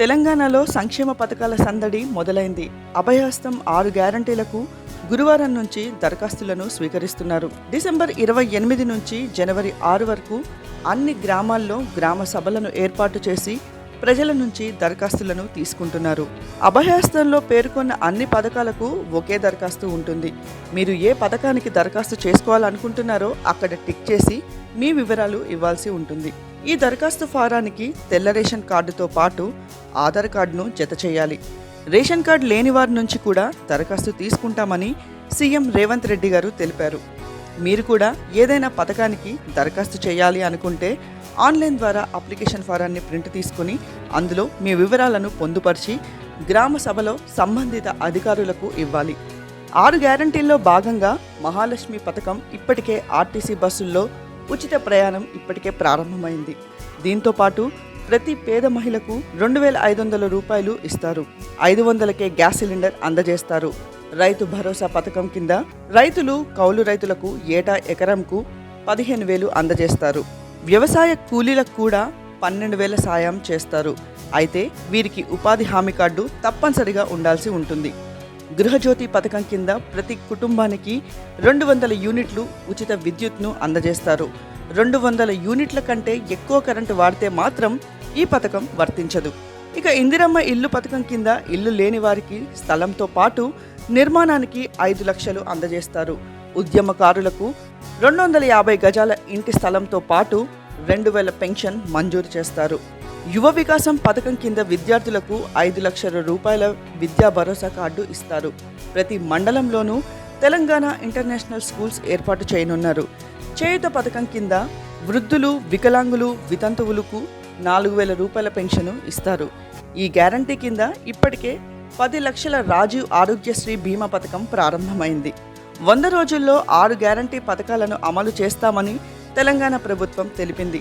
తెలంగాణలో సంక్షేమ పథకాల సందడి మొదలైంది. అభయహస్తం ఆరు గ్యారంటీలకు గురువారం నుంచి దరఖాస్తులను స్వీకరిస్తున్నారు. డిసెంబర్ ఇరవై ఎనిమిది నుంచి జనవరి ఆరు వరకు అన్ని గ్రామాల్లో గ్రామ సభలను ఏర్పాటు చేసి ప్రజల నుంచి దరఖాస్తులను తీసుకుంటున్నారు. అభయహస్తంలో పేర్కొన్న అన్ని పథకాలకు ఒకే దరఖాస్తు ఉంటుంది. మీరు ఏ పథకానికి దరఖాస్తు చేసుకోవాలనుకుంటున్నారో అక్కడ టిక్ చేసి మీ వివరాలు ఇవ్వాల్సి ఉంటుంది. ఈ దరఖాస్తు ఫారానికి తెల్ల రేషన్ కార్డుతో పాటు ఆధార్ కార్డును జత చేయాలి. రేషన్ కార్డు లేని వారి నుంచి కూడా దరఖాస్తు తీసుకుంటామని సీఎం రేవంత్ రెడ్డి గారు తెలిపారు. మీరు కూడా ఏదైనా పథకానికి దరఖాస్తు చేయాలి అనుకుంటే ఆన్లైన్ ద్వారా అప్లికేషన్ ఫారాన్ని ప్రింట్ తీసుకుని అందులో మీ వివరాలను పొందుపరిచి గ్రామ సభలో సంబంధిత అధికారులకు ఇవ్వాలి. ఆరు గ్యారంటీల్లో భాగంగా మహాలక్ష్మి పథకం ఇప్పటికే ఆర్టీసీ బస్సుల్లో ఉచిత ప్రయాణం ఇప్పటికే ప్రారంభమైంది. దీంతో పాటు ప్రతి పేద మహిళకు రెండు వేల ఐదు వందల రూపాయలు ఇస్తారు. ఐదు వందలకే గ్యాస్ సిలిండర్ అందజేస్తారు. రైతు భరోసా పథకం కింద రైతులు కౌలు రైతులకు ఏటా ఎకరంకు పదిహేను వేలు అందజేస్తారు. వ్యవసాయ కూలీలకు కూడా పన్నెండు వేల సాయం చేస్తారు. అయితే వీరికి ఉపాధి హామీ కార్డు తప్పనిసరిగా ఉండాల్సి ఉంటుంది. గృహజ్యోతి పథకం కింద ప్రతి కుటుంబానికి రెండు వందల యూనిట్లు ఉచిత విద్యుత్ను అందజేస్తారు. రెండు వందల యూనిట్ల కంటే ఎక్కువ కరెంటు వాడితే మాత్రం ఈ పథకం వర్తించదు. ఇక ఇందిరమ్మ ఇల్లు పథకం కింద ఇల్లు లేని వారికి స్థలంతో పాటు నిర్మాణానికి ఐదు లక్షలు అందజేస్తారు. ఉద్యమకారులకు రెండు వందల యాభై గజాల ఇంటి స్థలంతో పాటు రెండు వేల పెన్షన్ మంజూరు చేస్తారు. యువ వికాసం పథకం కింద విద్యార్థులకు ఐదు లక్షల రూపాయల విద్యా భరోసా కార్డు ఇస్తారు. ప్రతి మండలంలోనూ తెలంగాణ ఇంటర్నేషనల్ స్కూల్స్ ఏర్పాటు చేయనున్నారు. చేయుత పథకం కింద వృద్ధులు వికలాంగులు వితంతువులకు నాలుగు వేల రూపాయల పెన్షన్ ఇస్తారు. ఈ గ్యారంటీ కింద ఇప్పటికే పది లక్షల రాజీవ్ ఆరోగ్యశ్రీ బీమా పథకం ప్రారంభమైంది. వంద రోజుల్లో ఆరు గ్యారంటీ పథకాలను అమలు చేస్తామని తెలంగాణ ప్రభుత్వం తెలిపింది.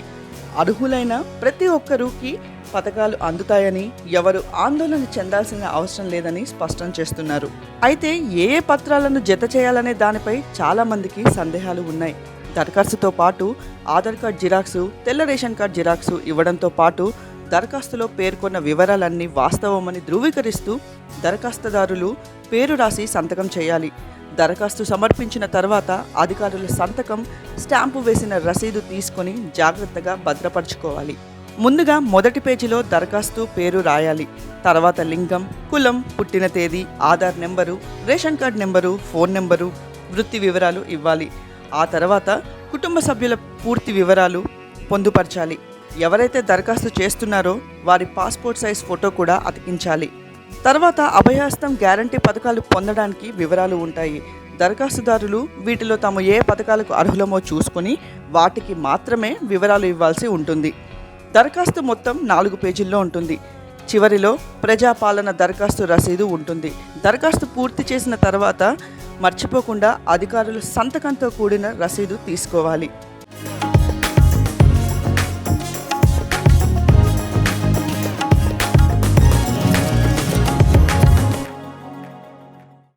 అర్హులైన ప్రతి ఒక్కరూకి పథకాలు అందుతాయని ఎవరు ఆందోళన చెందాల్సిన అవసరం లేదని స్పష్టం చేస్తున్నారు. అయితే ఏ ఏ పత్రాలను జత చేయాలనే దానిపై చాలామందికి సందేహాలు ఉన్నాయి. దరఖాస్తుతో పాటు ఆధార్ కార్డ్ జిరాక్సు తెల్ల రేషన్ కార్డ్ జిరాక్సు ఇవ్వడంతో పాటు దరఖాస్తులో పేర్కొన్న వివరాలన్నీ వాస్తవమని ధృవీకరిస్తూ దరఖాస్తుదారులు పేరు రాసి సంతకం చేయాలి. దరఖాస్తు సమర్పించిన తర్వాత అధికారుల సంతకం స్టాంపు వేసిన రసీదు తీసుకొని జాగ్రత్తగా భద్రపరచుకోవాలి. ముందుగా మొదటి పేజీలో దరఖాస్తు పేరు రాయాలి. తర్వాత లింగం కులం పుట్టిన తేదీ Aadhaar number ration card number phone number వృత్తి వివరాలు ఇవ్వాలి. ఆ తర్వాత కుటుంబ సభ్యుల పూర్తి వివరాలు పొందుపరచాలి. ఎవరైతే దరఖాస్తు చేస్తున్నారో వారి పాస్పోర్ట్ సైజ్ ఫోటో కూడా అతికించాలి. తర్వాత అభయహస్తం గ్యారంటీ పథకాలు పొందడానికి వివరాలు ఉంటాయి. దరఖాస్తుదారులు వీటిలో తాము ఏ పథకాలకు అర్హులమో చూసుకొని వాటికి మాత్రమే వివరాలు ఇవ్వాల్సి ఉంటుంది. దరఖాస్తు మొత్తం నాలుగు పేజీల్లో ఉంటుంది. చివరిలో ప్రజాపాలన దరఖాస్తు రసీదు ఉంటుంది. దరఖాస్తు పూర్తి చేసిన తర్వాత మర్చిపోకుండా అధికారుల సంతకంతో కూడిన రసీదు తీసుకోవాలి.